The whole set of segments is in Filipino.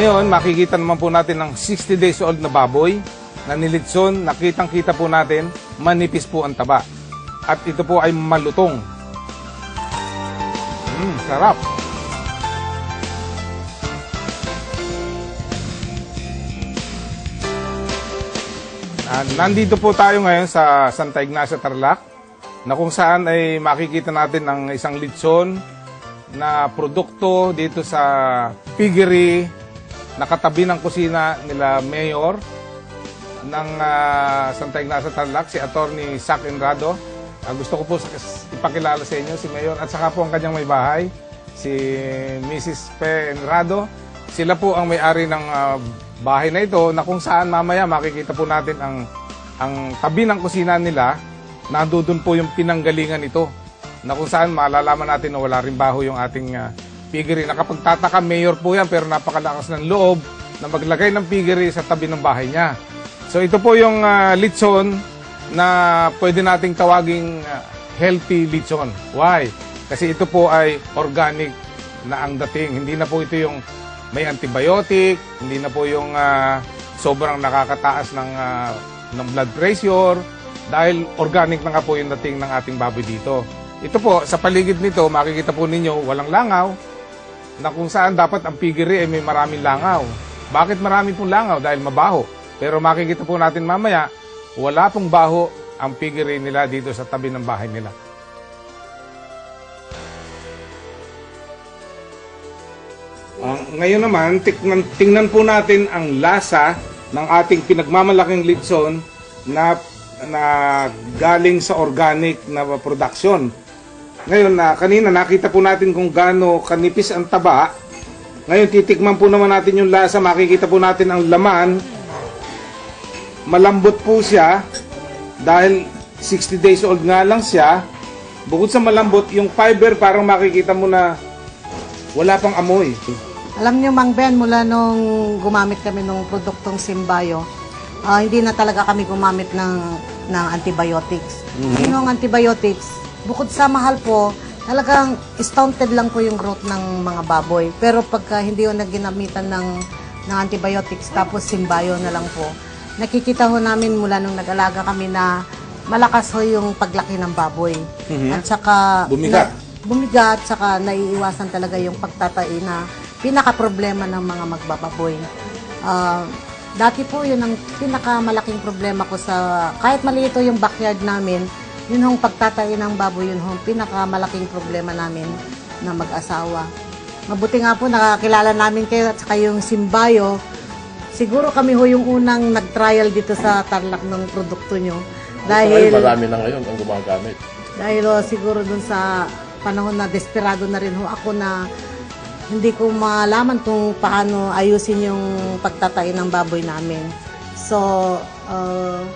Ngayon, makikita naman po natin ng 60 days old na baboy na nilitson. Nakitang-kita po natin, manipis po ang taba. At ito po ay malutong. Mm, sarap. Nandito po tayo ngayon sa Santa Ignacia Tarlac na kung saan ay makikita natin ang isang litson na produkto dito sa piggery nakatabi ng kusina nila Mayor ng ah, Santa Ignacia Tarlac, si Attorney Sac Enrado. Ah, gusto ko po ipakilala sa inyo si Mayor at saka po ang kanyang may bahay, si Mrs. Pe Enrado. Sila po ang may-ari ng ah, bahay na ito na kung saan mamaya makikita po natin ang ang tabi ng kusina nila, nandoon po yung pinanggalingan ito na kung saan malalaman natin na wala rin baho yung ating uh, piggery. Nakapagtataka, mayor po yan pero napakalakas ng loob na maglagay ng piggery sa tabi ng bahay niya. So ito po yung ah, litson na pwede nating tawaging ah, healthy litson. Why? Kasi ito po ay organic na ang dating. Hindi na po ito yung may antibiotic, hindi na po yung ah, sobrang nakakataas ng, ah, ng blood pressure dahil organic na nga po yung dating ng ating baboy dito. Ito po, sa paligid nito, makikita po ninyo, walang langaw, na kung saan dapat ang piggery ay may maraming langaw. Bakit marami pong langaw? Dahil mabaho. Pero makikita po natin mamaya, wala pong baho ang piggery nila dito sa tabi ng bahay nila. Ah, ngayon naman, tingnan, tingnan po natin ang lasa ng ating pinagmamalaking litson na, na galing sa organic na production. Ngayon na kanina nakita po natin kung gaano kanipis ang taba. Ngayon titikman po naman natin yung lasa, makikita po natin ang laman. Malambot po siya dahil 60 days old nga lang siya. Bukod sa malambot, yung fiber parang makikita mo na wala pang amoy. Alam niyo, Mang Ben, mula nung gumamit kami ng produktong Simbayo, ah, hindi na talaga kami gumamit ng, ng antibiotics. Yung antibiotics, bukod sa mahal po, talagang stunted lang po yung growth ng mga baboy. Pero pagka hindi yung naginamitan ng, ng antibiotics, tapos Simbayo na lang po, nakikita ho namin mula nung nag-alaga kami na malakas ho yung paglaki ng baboy. Mhm. At saka... Bumigat. na- bumigat, saka naiiwasan talaga yung pagtatai na pinaka-problema ng mga magbababoy. Ah, dati po yun ang pinakamalaking problema ko sa, kahit maliit yung backyard namin, yun ang pagtatai ng baboy, yun ang pinakamalaking problema namin na mag-asawa. Mabuti nga po nakakilala namin kayo at saka yung Simbayo. Siguro kami ho yung unang nag-trial dito sa Tarlac ng produkto nyo. Dahil, Dahil, marami na ngayon ang gumagamit. dahil oh, siguro dun sa panahon na desperado na rin ho ako na hindi ko malaman kung paano ayusin yung pagtatain ng baboy namin. So, uh,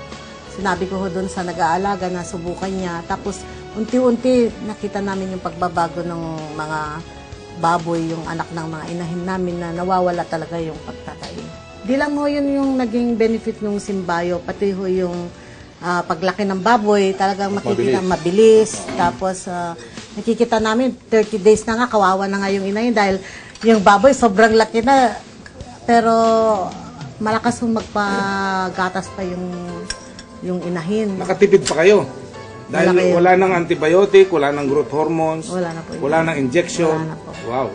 sinabi ko dun sa nag-aalaga na subukan niya. Tapos, unti-unti nakita namin yung pagbabago ng mga baboy, yung anak ng mga inahin namin na nawawala talaga yung pagtatay. Di lang ho yun yung naging benefit ng simbayo, pati ho yung ah, paglaki ng baboy, talagang makikita mabilis. Tapos, ah, nakikita namin, 30 days na nga, kawawa na nga yung inahin dahil yung baboy sobrang laki na. Pero, malakas yung magpagatas pa yung yung inahin. Nakatipid pa kayo. Dahil yun. wala nang antibiotic, wala nang growth hormones, Wala na po yun. wala nang injection. Wala na po. Wow.